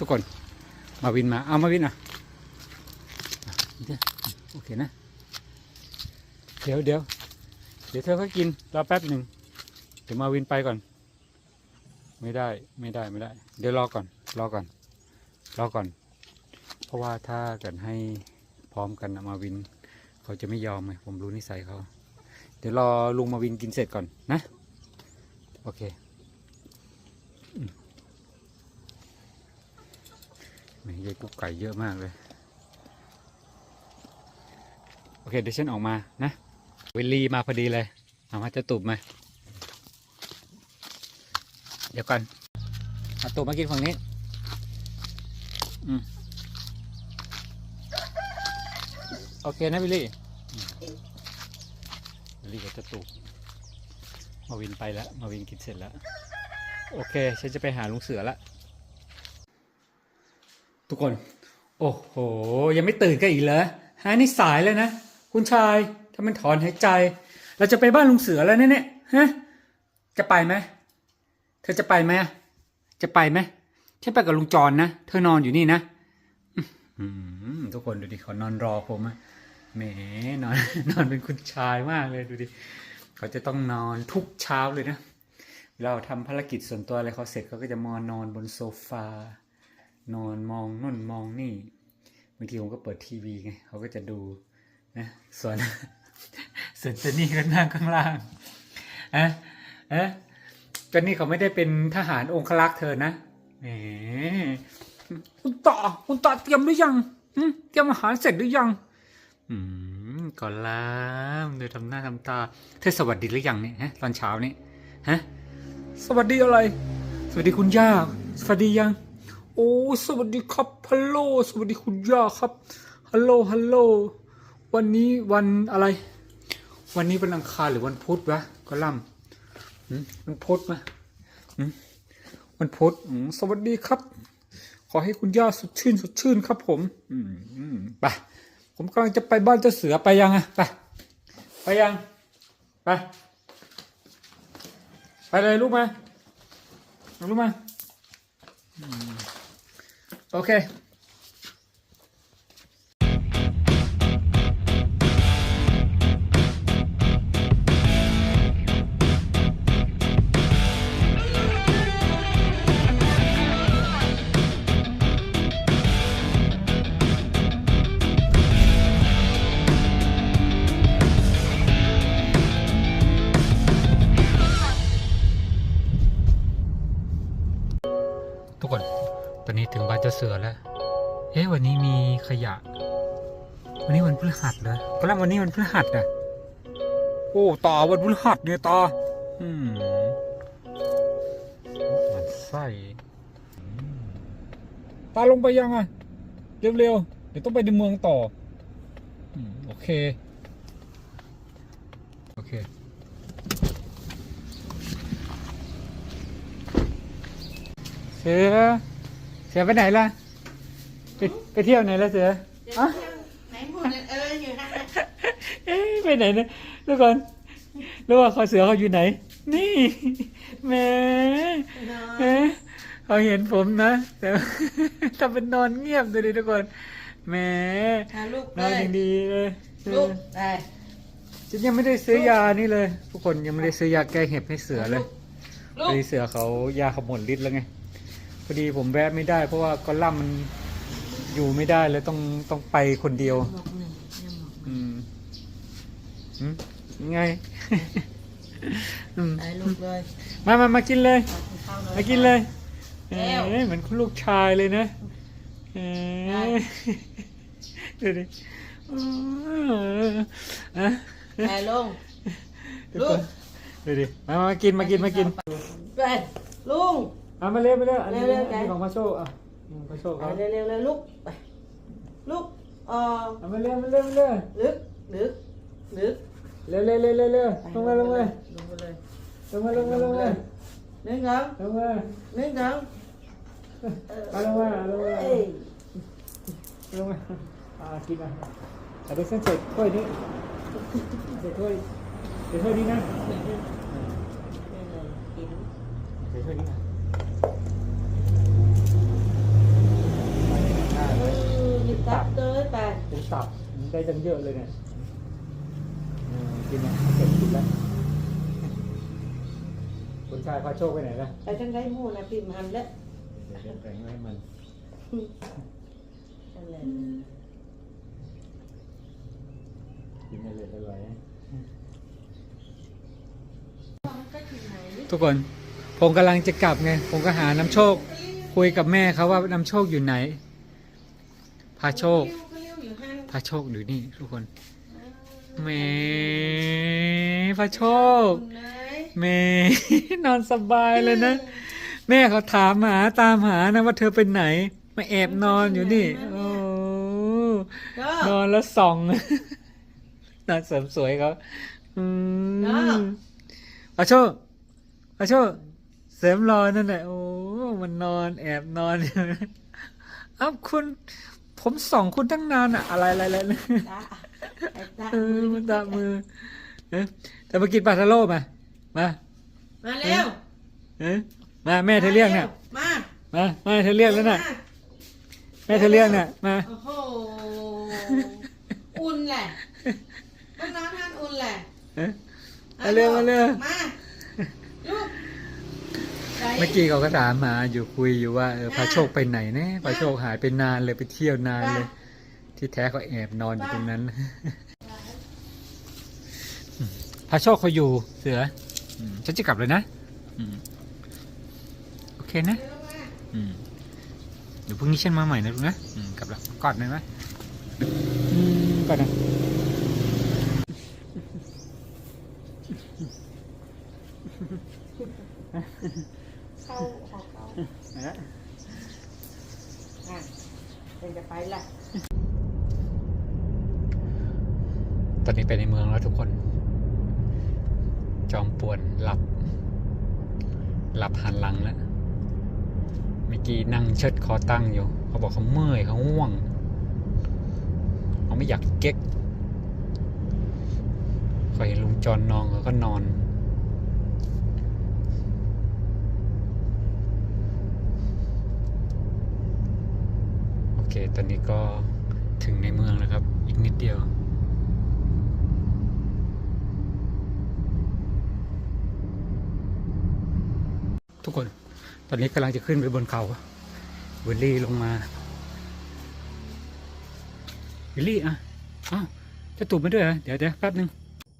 ทุกคน มาวินมา เอามาวินอะโอเคนะ เดี๋ยวเดี๋ยวเดี๋ยวเธอก็กินรอแป๊บหนึ่งเดี๋ยวมาวินไปก่อน ไม่ได้ไม่ได้ไม่ได้ เดี๋ยวรอก่อน รอก่อน รอก่อน เพราะว่าถ้าเกิดให้พร้อมกันมาวิน เขาจะไม่ยอมไงผมรู้นิสัยเขาเดี๋ยวรอลุงมาวินกินเสร็จก่อนนะ โอเคอื มแหม่ยายกุ๊กไก่เยอะมากเลย โอเคเดี๋ยวฉันออกมานะเวลลี่มาพอดีเลยเอามาจะตุบมา เดี๋ยวก่อนเอาตุบมากินฝั่งนี้ อืมโอเคนะวิลลี่วิลลี่ก็จะตุบมาวินไปแล้ว มาวินกินเสร็จแล้ว โอเค ฉันจะไปหาลุงเสือละ ทุกคน โอ้โห ยังไม่ตื่นกันอีกเหรอฮะนี่สายแล้วนะ คุณชายถ้ามันถอนหายใจ เราจะไปบ้านลุงเสือแล้วเนี่ยเนี่ยฮะจะไปไหมเธอจะไปไหมอะจะไปไหมฉันไปกับลุงจรนะ เธอนอนอยู่นี่นะทุกคนดูดิเขานอนรอผมอะแหมนอนนอนเป็นคุณชายมากเลยดูดิเขาจะต้องนอนทุกเช้าเลยนะ เราทำภารกิจส่วนตัวอะไรเขาเสร็จเขาก็จะมานอนบนโซฟา นอนมองนู่นมองนี่บางทีผมก็เปิดทีวีไงเขาก็จะดูนะส่วนส่วนเจนี่ก็นั่งข้างล่างอะอะเจนนี่เขาไม่ได้เป็นทหารองครักษ์เธอนะแหมคุณต่อคุณต่อเตรียมหรือยังเตรียมอาหารเสร็จหรือยัง อืมก่อนลามเดี๋ยทำหน้าทำตา เธอสวัสดีหรือยังเนี่ยฮะ ตอนเช้านี้ฮะ สวัสดีอะไร สวัสดีคุณย่า สวัสดียัง โอ้สวัสดีครับฮัลโหลสวัสดีคุณย่าครับฮัลโหลฮัลโหลวันนี้วันอะไร วันนี้เป็นอังคารหรือวันพุธวะก็ล่ำมวันพุธมะหืมวันพุธสวัสดีครับ ขอให้คุณย่าสดชื่นสดชื่นครับผมอืมอืมไปผมกำลังจะไปบ้านเจ้าเสือไปยังอะไปไปยังไปไปเลยลูกมาลูกมา อื ววันนี้วันพฤหัสอะ โอ้ต่อวันพฤหัสเนี่ยต่ออืมมันไส้อืมตาลงไปยังอะ เร็วๆ เดี๋ยวต้องไปในเมืองต่ออืมโอเค โอเคเสือเสือไปไหนล่ะ ไปไปเที่ยวไหนแล้วเสือเดี๋ยวอะเที่ยวไหนหมด เนี่ยเอออยู่นะเอ๊ะไปไหนนะทุกคนรู้ว่าเขาเสือเขาอยู่ไหน นี่แหม่เอ๊ะเขาเห็นผมนะแต่ทำเป็นนอนเงียบเลยดิทุกคนแหม่พาลูกนอนอย่างดีเลยลูกไปฉันยังไม่ได้ซื้อยานี่เลย ทุกคนยังไม่ได้ซื้อยาแก้เห็บให้เสือเลยลูพกอดีเสือเขายาเขาหมดฤทธิ์แล้วไงพอดีผมแวะไม่ได้เพราะว่ากอลัมน์มัน อยู่ไม่ได้เลยต้องต้องไปคนเดียว บอกหนึ่งยังบอกอืมอืมไง อืมไปลูกเลยมามามากินเลยเอาข้าวเลย มากินเลยแก้วเอ้ยเหมือนคุณลูกชายเลยนะเอ้ยดูดิอ๋ออะไปลง เดี๋ยวก่อนดูดิมามามากินมากินมากิน ไปลุง เอามาเร็วมาเร็วอันนี้เร็วๆอันนี้ไก่ของพระโชคอะ ของพระโชคไปครับเร็วๆเลยลูกไปลูกเออเอามาเร็วมาเร็วมาเร็วลึกลึกลึกเร็วเร็วเร็วเร็วเร็วไปลงมาลงมาลงไปเลยลงมาลงมาลงมาหนึ่งสองลงมาหนึ่งสองเอาลงมาลงมาเอ้ยลงมาอ่ากินอะเอาเดี๋ยวฉันใส่ถ้วยนี้ใส่ถ้วยใส่ถ้วยนี้นะกินใส่ถ้วยนี้นะ ตับ ได้จังเยอะเลยเนี่ยเออกินนะเสร็จกินแล้วคุณชายพาโชคไปไหนล่ะไปทั้งได้หมูนะพิมพ์หันแล้วเดี๋ยวแบ่งไว้ให้มันนั่นแหละกินได้เลยอร่อยก็ถึงไหนทุกคนผมกำลังจะกลับไง ผมก็หาน้ำโชค คุยกับแม่เขาว่าน้ำโชคอยู่ไหน พาโชค ก็เลี้ยวอยู่ห้างพาโชคอยู่นี่ทุกคนแหม่พาโชคคุณนายแหม่นอนสบายเลยนะ แม่เขาถามหาตามหานะว่าเธอเป็นไหน มาแอบนอนอยู่นี่โอ้ก็นอนแล้วส่องนอนเสริมสวยเขาอืเนาะมอาโชคอาโชคเสริมรอยนั่นแหละโอ้มันนอนแอบนอนอยู่อ้าวคุณ ผมส่องคุณตั้งนานอะอะไรอะไรอะไรตาไอ้ตาเออมันตามือเอ๊ะแต่มากินปลาทะโลมามามาเร็วเอ๊ะมาแม่เธอเรียกเนี่ยมามาแม่เธอเรียกแล้วน่ะแม่เธอเรียกเนี่ยมาโอ้โหอุ่นแหละก็น้องท่านอุ่นแหละเอ๊ะมาเร็วมาเร็วมาลูกใจ เมื่อกี้เขาก็ถามมาอยู่คุยอยู่ว่าเออพาโชคไปไหนแน่พาโชคหายไปนานเลยไปเที่ยวนานเลย ที่แท้เขาแอบนอนอยู่ตรงนั้นพาโชคเขาอยู่เสืออืมฉันจะกลับเลยนะอืมโอเคนะเร็วมาอืมเดี๋ยวพรุ่งนี้ฉันมาใหม่นะลูกนะอืมกลับแล้วกอดหน่อยไหมอืมกอดหนะ เข้าขอเข้าอะเป็นจะไปละ ตอนนี้ไปในเมืองแล้วทุกคน จอมป่วนหลับ หลับหันหลังแล้วเมื่อกี้นั่งเชิดคอตั้งอยู่ เขาบอกเขาเมื่อยเขาง่วงเขาไม่อยากเก๊กเขาเห็นลุงจอนนอนเขาก็นอนโอเคตอนนี้ก็ถึงในเมืองแล้วครับ อีกนิดเดียว คน ตอนนี้กำลังจะขึ้นไปบนเขาวิลลี่ลงมาวิลลี่อะอ้าวจะตูบมาด้วยเหรอเดี๋ยวเดี๋ยวแป๊บหนึ่งอันนี้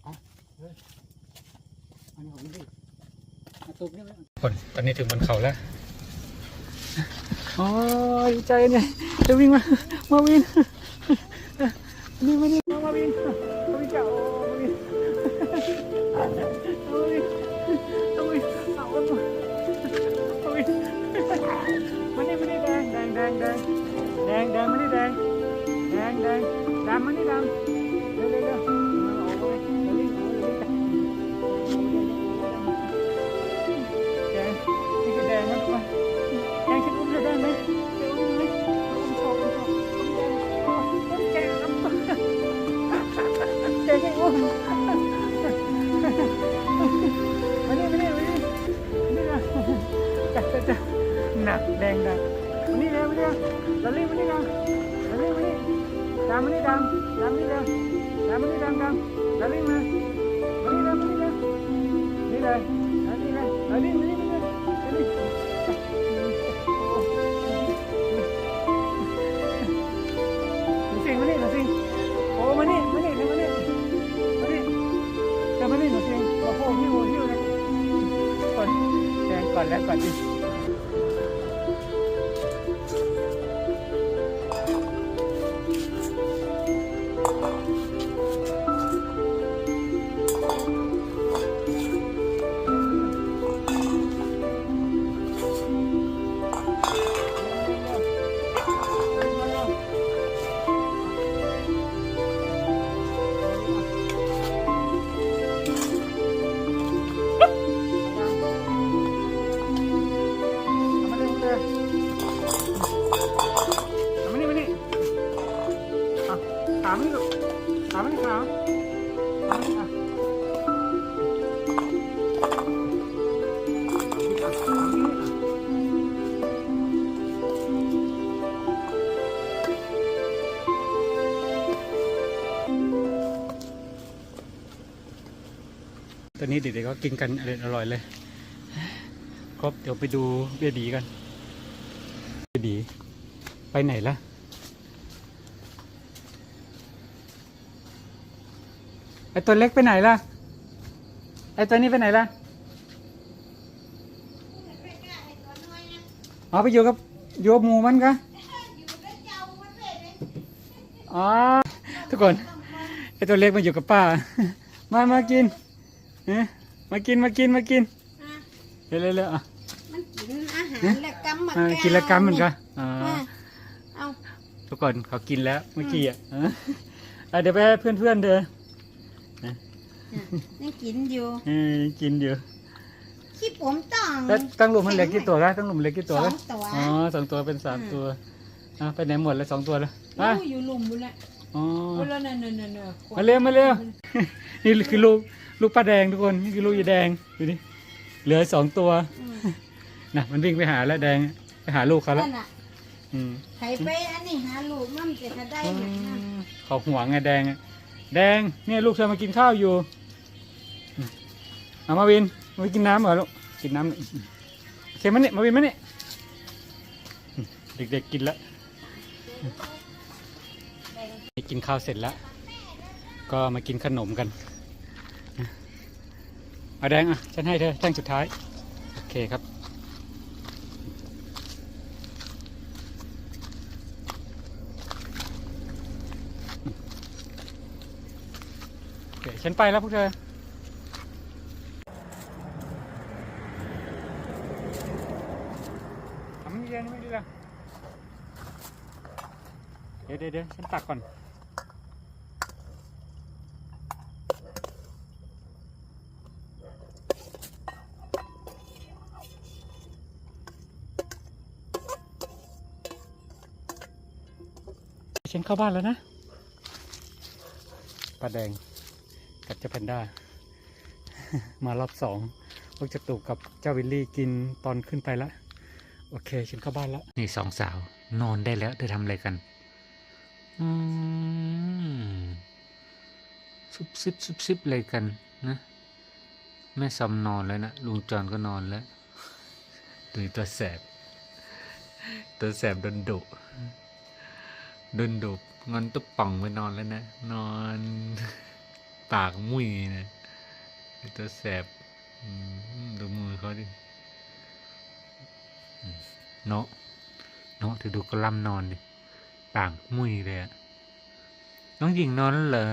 ของวิลลี่มาตูบนี่เลย คนตอนนี้ถึงบนเขาแล้วโอ้ยใจเนี่ยจะวิ่งมา มาวิ่งนี่มานี่มาวิ่งมาวิ่งเจ้ามาวิ่งมาวิ่งมาวิ่งเอามามาวิ่งมานี่มานี่แดงแดงแดงแดงแดงแดงมานี่แดงแดงแดงดำมานี่ดำเร็วเร็วเร็ว นี่เลยลอลลี่เขาไม่ลูกขาไม่ขาขาไม่ขาตอนนี้เด็กๆก็กินกันอร่อยๆเลยครบเดี๋ยวไปดูเบียดีกัน เบียดีไปไหนล่ะ ไอตัวเล็กไปไหนล่ะ ไอตัวนี้ไปไหนล่ะอ๋อไปอยู่กับโยบหมูมันกะอ๋อทุกคน ไอตัวเล็กมาอยู่กับป้า มามากินเอ๊ะมากินมากินมากินอะเร็วๆๆอะมันกินอาหารและกำมาอ่าแก้วกินและกำเหมือนกันอ๋ออะเอาทุกคนเขากินแล้วเมื่อกี้อะเอออะเดี๋ยวไปให้เพื่อนๆเธอ ยังกินอยู่เออกินอยู่ขี้ผมต้องแล้วตั้งหลุมมันเหลือกี่ตัวกันตั้งหลุมเหลือกี่ตัวสอกันงตัวอ๋อสองตัวเป็นสามอืมตัวอะไปไหนหมดแล้วสองตัวแล้วโอ้อะยอยู่หลุมบุญละอ๋อโอ้ยแล้วนั่นนั่นนั่นนั่นมาเร็วมาเร็ว นี่คือลูกลูกป้าแดงทุกคนนี่คือลูกยายแดงดูดิเหลือสองตัวอืมนะมันวิ่งไปหาแล้วแดงไปหาลูกเขาแล้วนั่นน่ะอืมใครไปอันนี้หาลูกมันจะได้หนักนะเขาห่วงไงแดงอะแดงเนี่ยลูกเธอมากินข้าวอยู่อืม เอามาวินมาวินกินน้ำเหรอลูกกินน้ำโอเคมเนี่ยมาวินมเนี่ยเด็กๆกินแล้วกินข้าวเสร็จแล้ว ก็มากินขนมกันเอาแดงอะฉันให้เธอแท่งสุดท้าย โอเคครับโอเคฉันไปแล้วพวกเธอ ทำเย็นไม่ดีละ เดี๋ยวเดี๋ยวเดี๋ยวฉันตักก่อน ฉันเข้าบ้านแล้วนะปลาแดงกับเจ้าแพนด้า มารอบสองพวกจะตูกกับเจ้าวิลลี่กินตอนขึ้นไปแล้วโอเค ฉันเข้าบ้านแล้วนี่สองสาว นอนได้แล้วเธอทำอะไรกัน อืมซุบซิบซุบซิบอะไรกันนะแม่ซอมนอนแล้วนะลุงจอนก็นอนแล้วดูตัวแสบ ตัวแสบดนดุดนดุงอนตุ๊บป่องไปนอนแล้วนะ นอนปากมุ้ยนะตัวแสบดูมือเขาดิเนาะเนาะเธอดูกระลำนอนดิ ปากมุ้ยเลยอะน้องหญิงนอนเหรอ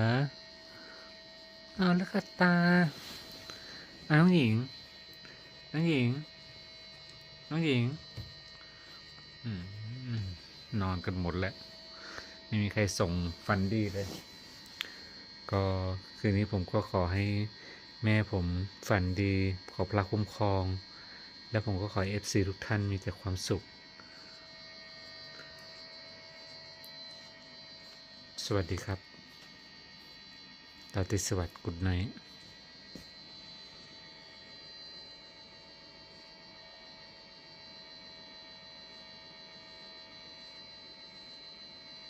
เอาแล้วก็ตาอาน้องหญิง น้องหญิง น้องหญิงอืมอืมนอนกันหมดแล้วไม่มีใครส่งฟันดีเลย ก็คืนนี้ผมก็ขอให้แม่ผมฝันดี ขอพระคุ้มครอง และผมก็ขอเอฟซีทุกท่านมีแต่ความสุข สวัสดีครับตาติสวัสดิ์กุดไนท์